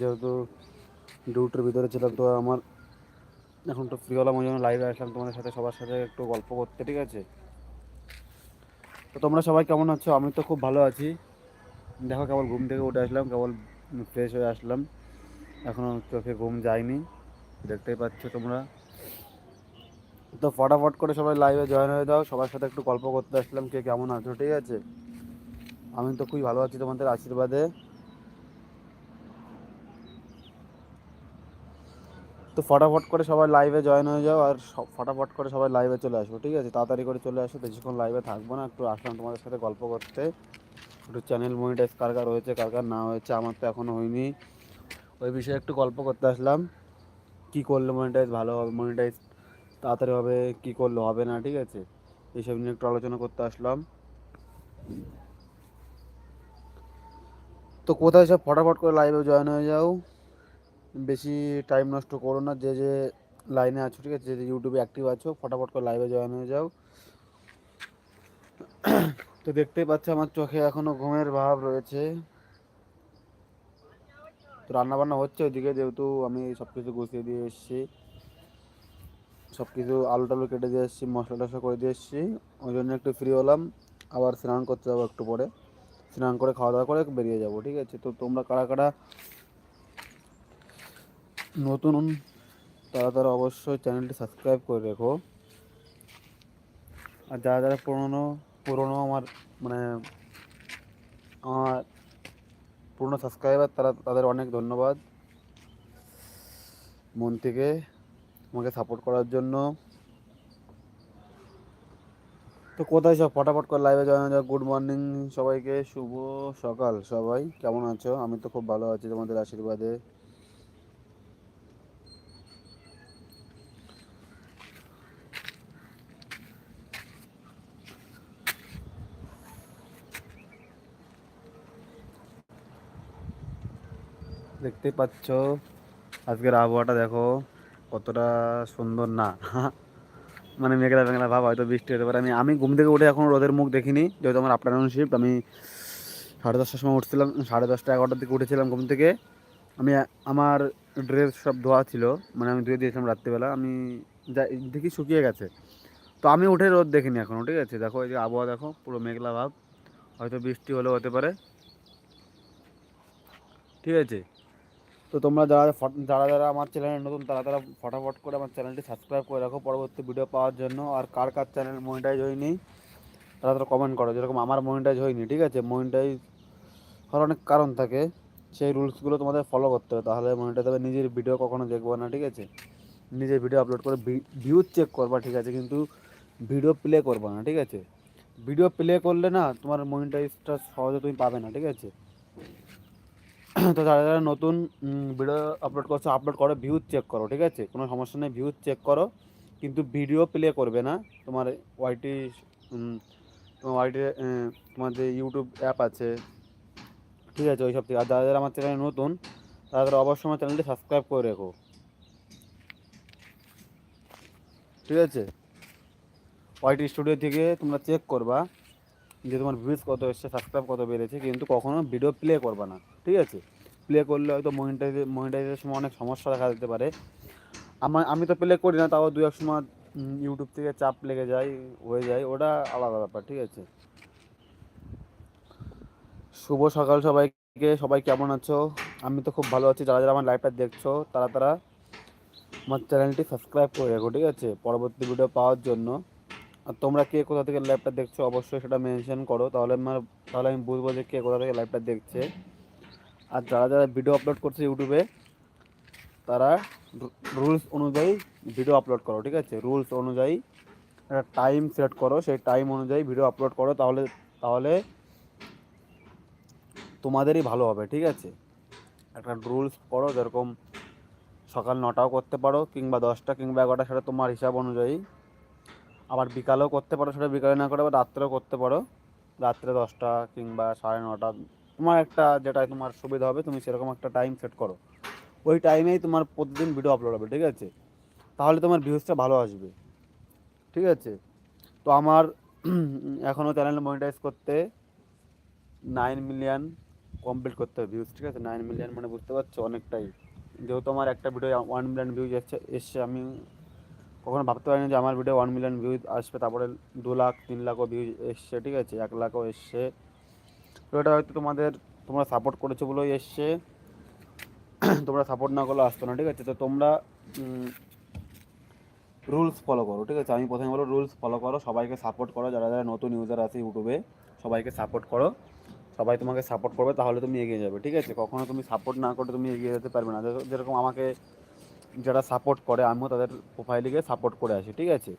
যেহেতু ডিউটির ভিতরে ছিলাম, তো আমার এখন তো ফ্রি হলাম, ওই জন্য লাইভে আসলাম। তোমাদের সাথে, সবার সাথে একটু গল্প করতে, ঠিক আছে? তো তোমরা সবাই কেমন আছো? আমি তো খুব ভালো আছি। দেখো কেবল ঘুম থেকে উঠে আসলাম, কেবল ফ্রেশ হয়ে আসলাম। এখনও চোখে ঘুম যায়নি, দেখতেই পাচ্ছ তোমরা। তো ফটাফট করে সবাই লাইভে জয়েন হয়ে যাও, সবার সাথে একটু গল্প করতে আসলাম, কে কেমন আছো, ঠিক আছে? আমি তো খুবই ভালো আছি তোমাদের আশীর্বাদে। তো ফটাফট করে সবাই লাইভে জয়েন হয়ে যাও আর সব- ফটাফট করে সবাই লাইভে চলে আসব, ঠিক আছে? তাড়াতাড়ি করে চলে আসো, বেশিক্ষণ লাইভে থাকব না, একটু আসলাম তোমাদের সাথে গল্প করতে। একটু চ্যানেল মনিটাইজ কার কার হয়েছে, কার কার না হয়েছে, আমার তো এখনও হয়নি। ওই বিষয়ে একটু গল্প করতে আসলাম। কি করলে মনিটাইজ ভালো হবে মনিটাইজ তাড়াতাড়ি হবে, কি করলে হবে না, ঠিক আছে? এইসব নিয়ে একটু আলোচনা করতে আসলাম। তো কোথায় সব ফটাফট করে লাইভে জয়েন হয়ে যাও? বেশি টাইম নষ্ট করো না, যে যে লাইনে আছো, ঠিক আছে? যে ইউটিউবে অ্যাক্টিভ আছো, ফটাফট করে লাইভে জয়েন হয়ে যাও। তো দেখতেই পাচ্ছ, আমার চোখে এখনও ঘুমের ভাব রয়েছে। তো রান্না বান্না হচ্ছে ওইদিকে, যেহেতু আমি সব কিছু গুছিয়ে দিয়ে এসেছি। সব কিছু আলু টালু কেটে দিয়ে এসেছি, মশলা টশলা করে দিয়ে এসেছি। ওই জন্য একটু ফ্রি হলাম। আবার স্নান করতে যাব একটু পরে। স্নান করে খাওয়া দাওয়া করে বেরিয়ে যাব, ঠিক আছে? তো তোমরা কারা কারা নতুন তারা তারা অবশ্যই চ্যানেলটি সাবস্ক্রাইব করে রেখো। আর যারা যারা পুরনো পুরনো আমার মানে আমার পুরনো সাবস্ক্রাইবার তারা তাদের অনেক ধন্যবাদ। মন থেকে আমাকে সাপোর্ট করার জন্য। তো কোথায় সব ফটাফট করে লাইভে জয়েন হয়ে গুড মর্নিং সবাইকে, শুভ সকাল সবাই। কেমন আছো? আমি তো খুব ভালো আছি তোমাদের আশীর্বাদে। দেখতেই পাচ্ছ। আজকের আবহাওয়াটা দেখো, কতটা সুন্দর না। মানে মেঘলা মেঘলা ভাব, হয়তো বৃষ্টি হতে পারে। আমি আমি ঘুম থেকে উঠে এখন রোদের মুখ দেখিনি, যেহেতু আমার আফটারনুন শিফট আমি সাড়ে দশটার সময় উঠছিলাম, সাড়ে দশটা এগারোটার দিকে উঠেছিলাম ঘুম থেকে। আমি, আমার ড্রেস সব ধোয়া ছিল মানে আমি ধুয়ে দিয়েছিলাম রাত্রিবেলা, আমি যা দেখি শুকিয়ে গেছে। তো আমি উঠে রোদ দেখিনি এখনও ঠিক আছে? দেখো এই যে আবহাওয়া দেখো, পুরো মেঘলা ভাব। হয়তো বৃষ্টি হলেও হতে পারে। ঠিক আছে? তো তোমরা যারা যারা যারা আমার চ্যানেলে নতুন, তারা তারা ফটাফট করে আমার চ্যানেলটি সাবস্ক্রাইব করে রাখো পরবর্তী ভিডিও পাওয়ার জন্য। আর কার কার চ্যানেল মনিটাইজ হয়নি, তারা তারা কমেন্ট করো। যেরকম আমার মনিটাইজ হয়নি, ঠিক আছে? মনিটাইজ হওয়ার অনেক কারণ থাকে। সেই রুলসগুলো তোমাদের ফলো করতে হবে। তাহলে মনিটাইজ হবে, নিজের ভিডিও কখনো দেখব না, ঠিক আছে? নিজের ভিডিও আপলোড করে ভিউজ চেক করবা, ঠিক আছে? কিন্তু ভিডিও প্লে করবা না, ঠিক আছে? ভিডিও প্লে করলে না তোমার মনিটাইজটা সহজে তুমি পাবে না, ঠিক আছে? তো যারা যারা নতুন ভিডিও আপলোড করছ আপলোড করো ভিউজ চেক করো, ঠিক আছে? কোনো সমস্যা নেই ভিউজ চেক করো। কিন্তু ভিডিও প্লে করবে না। তোমার ওয়াইটি তোমার ওয়াইটি তোমার যে ইউটিউব অ্যাপ আছে, ঠিক আছে? ওই সব থেকে। আর যারা যারা আমার চ্যানেলে নতুন, তারা তারা অবশ্যই আমার চ্যানেলটি সাবস্ক্রাইব করে রেখো। ঠিক আছে? ওয়াইটি স্টুডিও থেকে তোমরা চেক করবা যে তোমার ভিউজ কত এসছে সাবস্ক্রাইব কত বেড়েছে, কিন্তু কখনো ভিডিও প্লে করবা না। ঠিক আছে? প্লে করলে হয়তো মনিটাইজে মনিটাইজের সময় অনেক সমস্যা দেখা দিতে পারে। আমার, আমি তো প্লে করি না, তাও দু এক সময় ইউটিউব থেকে চাপ লেগে যায়, হয়ে যায়, ওটা আলাদা ব্যাপার, ঠিক আছে? শুভ সকাল সবাইকে, সবাই কেমন আছো? আমি তো খুব ভালো আছি, যারা যারা আমার লাইভটা দেখছ, তারা তারা আমার চ্যানেলটি সাবস্ক্রাইব করে রাখো, ঠিক আছে? পরবর্তী ভিডিও পাওয়ার জন্য। আর তোমরা কে কোথা থেকে লাইভটা দেখছ, অবশ্যই সেটা মেনশন করো, তাহলে আমার, তাহলে আমি বুঝব যে কে কোথা থেকে লাইভটা দেখছে। আর যারা যারা ভিডিও আপলোড করছে ইউটিউবে তারা রুলস অনুযায়ী ভিডিও আপলোড করো, ঠিক আছে? রুলস অনুযায়ী একটা টাইম সেট করো, সেই টাইম অনুযায়ী ভিডিও আপলোড করো, তাহলে তাহলে তোমাদেরই ভালো হবে, ঠিক আছে? একটা রুলস করো যেরকম সকাল নটাও করতে পারো, কিংবা দশটা কিংবা এগারোটা সেটা তোমার হিসাব অনুযায়ী। আবার বিকালেও করতে পারো, সেটা বিকালে না করে আবার রাত্রেও করতে পারো। রাত্রে দশটা কিংবা সাড়ে নটা তোমার একটা যেটা তোমার সুবিধা হবে, তুমি সেরকম একটা টাইম সেট করো। ওই টাইমেই তোমার প্রতিদিন ভিডিও আপলোড হবে, ঠিক আছে? তাহলে তোমার ভিউজটা ভালো আসবে। ঠিক আছে? তো আমার এখনও চ্যানেল মনিটাইজ করতে নাইন মিলিয়ন কমপ্লিট করতে হবে ভিউজ ঠিক আছে? নাইন মিলিয়ন মানে বুঝতে পারছ অনেকটাই। যেহেতু আমার একটা ভিডিও ওয়ান মিলিয়ন ভিউজ এসছে এসছে, আমি কখনো ভাবতে পারিনি যে আমার ভিডিও ওয়ান মিলিয়ন ভিউজ আসবে, তারপরে দু লাখ, তিন লাখও ভিউজ এসছে, ঠিক আছে? এক লাখও এসছে। তো এটা হয়তো তোমাদের, তোমরা সাপোর্ট করেছ বলেই এসছে। তোমরা সাপোর্ট না করলে আসতো না, ঠিক আছে? তো তোমরা রুলস ফলো করো, ঠিক আছে? আমি প্রথমে বলো রুলস ফলো করো, সবাইকে সাপোর্ট করো। যারা যারা নতুন ইউজার আছে ইউটিউবে, সবাইকে সাপোর্ট করো। সবাই তোমাকে সাপোর্ট করবে, তাহলে তুমি এগিয়ে যাবে, ঠিক আছে? কখনো তুমি সাপোর্ট না করে তুমি এগিয়ে যেতে পারবে না। যেরকম আমাকে যারা সাপোর্ট করে, আমিও তাদের প্রোফাইলে গিয়ে সাপোর্ট করে আসি, ঠিক আছে?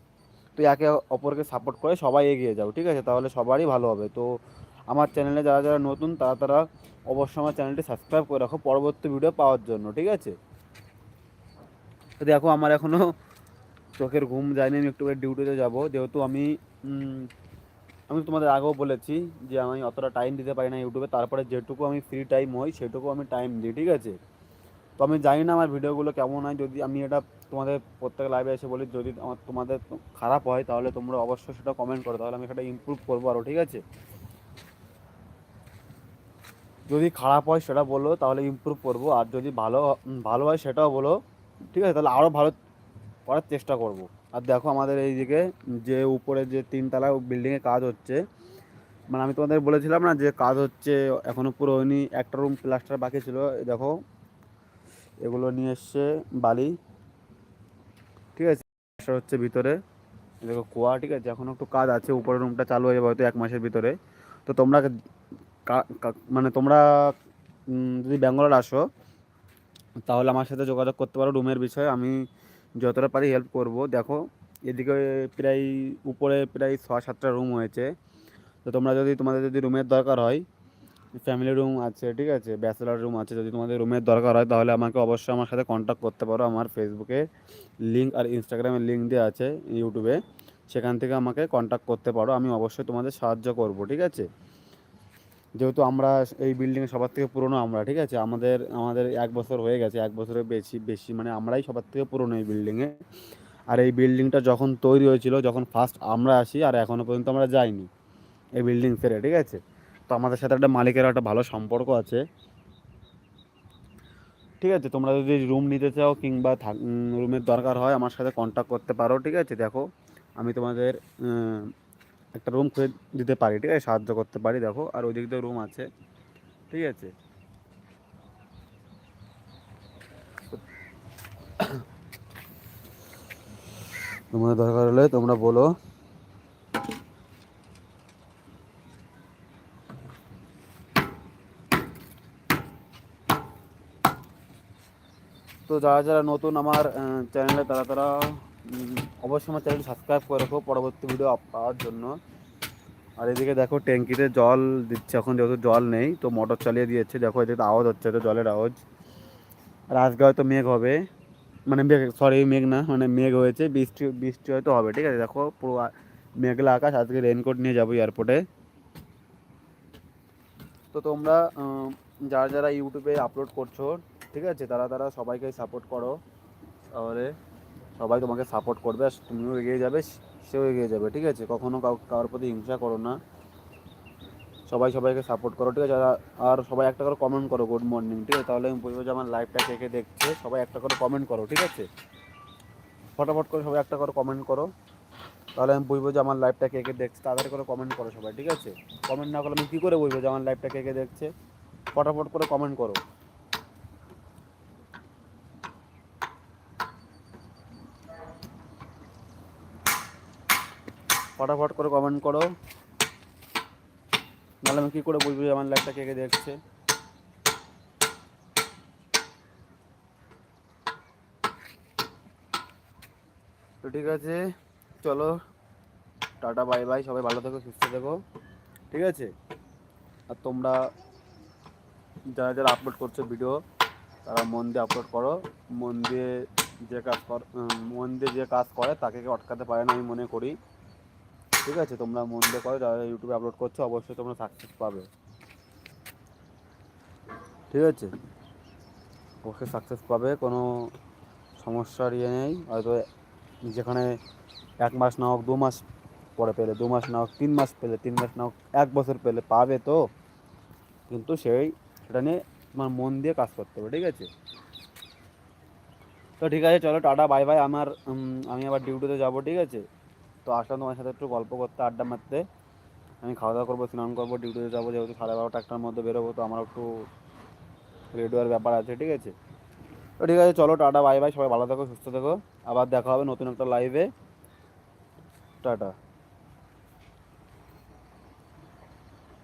তো একে অপরকে সাপোর্ট করে সবাই এগিয়ে যাও, ঠিক আছে? তাহলে সবারই ভালো হবে। তো আমার চ্যানেলে যারা যারা নতুন, তারা তারা অবশ্যই আমার চ্যানেলটি সাবস্ক্রাইব করে রাখো পরবর্তী ভিডিও পাওয়ার জন্য, ঠিক আছে? তো দেখো, আমার এখনও চোখের ঘুম যায়নি, আমি একটু ডিউটিতে যাব। যেহেতু আমি আমি তোমাদের আগেও বলেছি যে আমি অতটা টাইম দিতে পারি না ইউটিউবে তারপরে যেটুকু আমি ফ্রি টাইম হই, সেটুকু আমি টাইম দিই, ঠিক আছে? তো আমি জানি না আমার ভিডিওগুলো কেমন হয়, যদি আমি এটা তোমাদের প্রত্যেক লাইভে এসে বলি, যদি আমার তোমাদের খারাপ হয়, তাহলে তোমরা অবশ্যই সেটা কমেন্ট করো, তাহলে আমি সেটা ইমপ্রুভ করব আরও ঠিক আছে? যদি খারাপ হয় সেটা বলো, তাহলে ইমপ্রুভ করব। আর যদি ভালো ভালো হয় সেটাও বলো, ঠিক আছে? তাহলে আরও ভালো করার চেষ্টা করব। আর দেখো আমাদের এইদিকে যে উপরে যে তিনতলা বিল্ডিংয়ে কাজ হচ্ছে মানে আমি তোমাদের বলেছিলাম না যে কাজ হচ্ছে এখনও পুরো হয়নি একটা রুম প্লাস্টার বাকি ছিল দেখো, এগুলো নিয়ে এসছে বালি, ঠিক আছে? প্লাস্টার হচ্ছে ভিতরে দেখো কুয়া ঠিক আছে? এখনও একটু কাজ আছে, উপরের রুমটা চালু হয়ে যাবে হয়তো এক মাসের ভিতরে। তো তোমরা মানে তোমরা যদি ব্যাঙ্গালোর আসো, তাহলে আমার সাথে যোগাযোগ করতে পারো রুমের বিষয়ে। আমি যতটা পারি হেল্প করব। দেখো, এদিকে প্রায় উপরে প্রায় ছ সাতটা রুম হয়েছে। তো তোমরা যদি, তোমাদের যদি রুমের দরকার হয় ফ্যামিলি রুম আছে, ঠিক আছে? ব্যাচেলার রুম আছে, যদি তোমাদের রুমের দরকার হয়, তাহলে আমাকে অবশ্যই আমার সাথে কন্ট্যাক্ট করতে পারো। আমার ফেসবুকে লিঙ্ক আর ইনস্টাগ্রামের লিঙ্ক দেওয়া আছে ইউটিউবে সেখান থেকে আমাকে কন্ট্যাক্ট করতে পারো। আমি অবশ্যই তোমাদের সাহায্য করব, ঠিক আছে? যেহেতু আমরা এই বিল্ডিংয়ে সবার থেকে পুরনো আমরা, ঠিক আছে? আমাদের আমাদের এক বছর হয়ে গেছে, এক বছরের বেশি বেশি মানে আমরাই সবার থেকে পুরনো এই বিল্ডিংয়ে আর এই বিল্ডিংটা যখন তৈরি হয়েছিল, যখন ফার্স্ট আমরা আসি, আর এখনও পর্যন্ত আমরা যাইনি এই বিল্ডিং ছেড়ে, ঠিক আছে? তো আমাদের সাথে একটা মালিকের একটা ভালো সম্পর্ক আছে। ঠিক আছে? তোমরা যদি রুম নিতে চাও কিংবা রুমের দরকার হয়, আমার সাথে কন্ট্যাক্ট করতে পারো, ঠিক আছে? দেখো, আমি তোমাদের একটা রুম খুঁজে দিতে পারি, ঠিক আছে? সাহায্য করতে পারি, দেখো। আর ওই দিক রুম আছে, ঠিক আছে? তোমাদের দরকার হলে তোমরা বলো। তো যারা যারা নতুন আমার চ্যানেলে তারা তারা অবশ্যই আমার চ্যানেলটি সাবস্ক্রাইব করে রাখো, পরবর্তী ভিডিও পাওয়ার জন্য। আর এদিকে দেখো ট্যাঙ্কিতে জল দিচ্ছে, এখন যেহেতু জল নেই, তো মোটর চালিয়ে দিয়েছে। দেখো এদিকে আওয়াজ হচ্ছে, তো জলের আওয়াজ। আর আজকে হয়তো মেঘ হবে। মানে মেঘ সরি মেঘ না মানে মেঘ হয়েছে, বৃষ্টি বৃষ্টি হয়তো হবে, ঠিক আছে? দেখো, পুরো মেঘলা আকাশ, আজকে রেনকোট নিয়ে যাব এয়ারপোর্টে তো তোমরা যারা যারা ইউটিউবে আপলোড করছ, ঠিক আছে? তারা তারা সবাইকে সাপোর্ট করো। তাহলে সবাই তোমাকে সাপোর্ট করবে আর তুমিও এগিয়ে যাবে, সেও এগিয়ে যাবে, ঠিক আছে? কখনো কারোর প্রতি হিংসা করো না। সবাই সবাইকে সাপোর্ট করো, ঠিক আছে? আর- সবাই একটা করে কমেন্ট করো গুড মর্নিং ঠিক আছে? তাহলে আমি বলব যে আমার লাইভটা কে কে দেখছে, সবাই একটা করে কমেন্ট করো, ঠিক আছে? ফটাফট করে সবাই একটা করে কমেন্ট করো। তাহলে আমি বুঝব যে আমার লাইভটা কে কে দেখছে তাড়াতাড়ি করে কমেন্ট করো সবাই, ঠিক আছে? কমেন্ট না করলে আমি কী করে বুঝব যে আমার লাইভটা কে কে দেখছে? ফটাফট করে কমেন্ট করো। ফটাফট করে কমেন্ট করো নাহলে আমি কী করে বুঝব আমার লাইভটা কে কে দেখছে তো ঠিক আছে চলো টাটা বাই বাই সবাই ভালো থেকো সুস্থ থেকো ঠিক আছে আর তোমরা যারা যারা আপলোড করছ ভিডিও তারা মন দিয়ে আপলোড করো মন দিয়ে যে কাজ কর মন দিয়ে যে কাজ করে তাকে কেউ আটকাতে পারে না আমি মনে করি ঠিক আছে, তোমরা মন দিয়ে করো, যারা ইউটিউবে আপলোড করছ, অবশ্যই তোমরা সাকসেস পাবে। ঠিক আছে? অবশ্যই সাকসেস পাবে, কোনো সমস্যার ইয়ে নেই। হয়তো যেখানে এক মাস না হোক, দু মাস পরে পেলে, দু মাস না হোক, তিন মাস পেলে, তিন মাস না হোক, এক বছর পেলে পাবে তো। কিন্তু সেই, সেটা নিয়ে তোমার মন দিয়ে কাজ করতে হবে, ঠিক আছে? তো ঠিক আছে, চলো, টাটা বাই বাই আমার আমি আবার ডিউটিতে যাব, ঠিক আছে? তো আসলাম তোমার সাথে একটু গল্প করতে, আড্ডা মারতে। আমি খাওয়া দাওয়া করব, স্নান করব, ডিউটিতে যাব, যেহেতু সাড়ে বারোটা একটার মধ্যে বেরোবো, তো আমার একটু রেডিওর ব্যাপার আছে, ঠিক আছে? তো ঠিক আছে, চলো, টাটা, বাই বাই, সবাই ভালো থাকো, সুস্থ থেকো। আবার দেখা হবে নতুন একটা লাইভে টাটা।